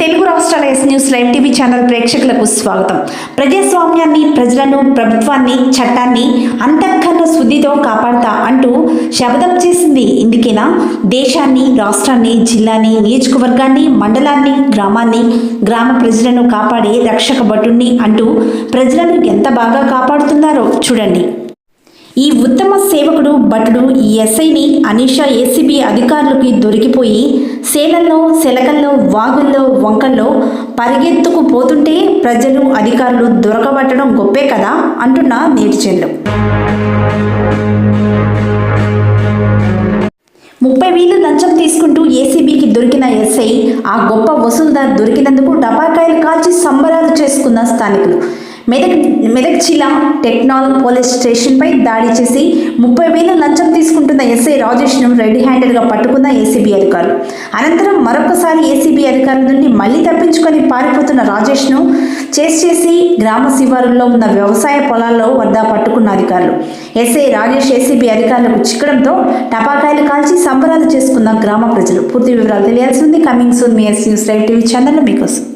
తెలుగు రాష్ట్రాల S news live TV channel ప్రేక్షకులకు స్వాగతం. ప్రజాస్వామ్యాన్ని ప్రజలను ప్రభుత్వాన్ని చట్టాన్ని అంతఃకరణ శుద్ధితో కాపాడతా అంటూ శపథం చేసింది ఇందుకేనా? దేశాన్ని రాష్ట్రాన్ని జిల్లాని నియోజకవర్గాన్ని మండలాన్ని గ్రామాన్ని గ్రామ ప్రజలను కాపాడే రక్షక భటుణ్ణి అంటూ ప్రజలను ఎంత బాగా కాపాడుతున్నారో చూడండి. ఈ ఉత్తమ సేవకుడు భటుడు ఈ ఎస్ఐని అనీషా ఏసీబీ అధికారులకి దొరికిపోయి సేలల్లో సెలకల్లో వాగుల్లో వంకల్లో పరిగెత్తుకు పోతుంటే ప్రజలు అధికారులు దొరకబట్టడం గొప్పే కదా అంటున్న నేటిచెన్లు ముప్పై వేలు లంచం తీసుకుంటూ ఏసీబీకి దొరికిన ఎస్ఐ ఆ గొప్ప వసూలుదారు దొరికినందుకు టపాకాయలు కాల్చి సంబరాలు చేసుకున్న స్థానికులు. మెదక్ మెదక్ జిల్లా టెక్నాల్ పోలీస్ స్టేషన్పై దాడి చేసి ముప్పై వేల లంచం తీసుకుంటున్న ఎస్ఐ రాజేష్ను రెడ్ హ్యాండెడ్గా పట్టుకున్న ఏసీబీ అధికారులు. అనంతరం మరొకసారి ఏసీబీ అధికారుల నుండి మళ్ళీ తప్పించుకొని పారిపోతున్న రాజేష్ను చేసి చేసి గ్రామ శివారుల్లో ఉన్న వ్యవసాయ పొలాల్లో వద్ద పట్టుకున్న అధికారులు. ఎస్ఐ రాజేష్ ఏసీబీ అధికారులకు చిక్కడంతో టపాకాయలు కాల్చి సంబరాలు చేసుకున్న గ్రామ ప్రజలు. పూర్తి వివరాలు తెలియాల్సి ఉంది. కమింగ్ సూన్ మీ S news live TV channel మీకోసం